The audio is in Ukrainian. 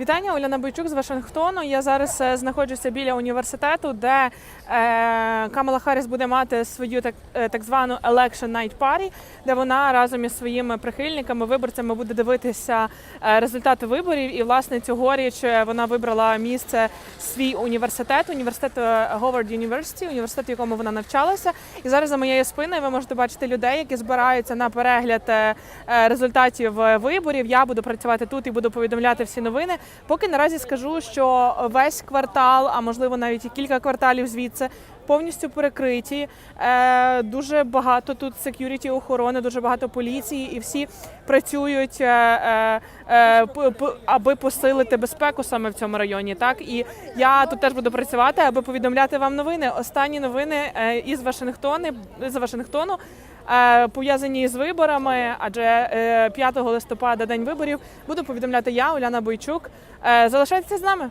Вітання, Оляна Бойчук з Вашингтону. Я зараз е, знаходжуся біля університету, де е, Камала Харріс буде мати свою так, е, так звану Election Night Party, де вона разом із своїми прихильниками, виборцями буде дивитися результати виборів. І власне цьогоріч вона вибрала місце свій університет, університет Говард University, університет, в якому вона навчалася. І зараз за моєю спиною ви можете бачити людей, які збираються на перегляд результатів виборів. Я буду працювати тут і буду повідомляти всі новини. Поки наразі скажу, що весь квартал, а можливо навіть і кілька кварталів звідси. Повністю перекриті, е, дуже багато тут секюріті охорони, дуже багато поліції, і всі працюють, е, е, е, аби посилити безпеку саме в цьому районі. Так і я тут теж буду працювати, аби повідомляти вам новини. Останні новини е, із Вашингтону, з Вашингтону пов'язані з виборами, адже е, 5 листопада, день виборів, буду повідомляти я, Уляна Бойчук. Залишайтеся з нами.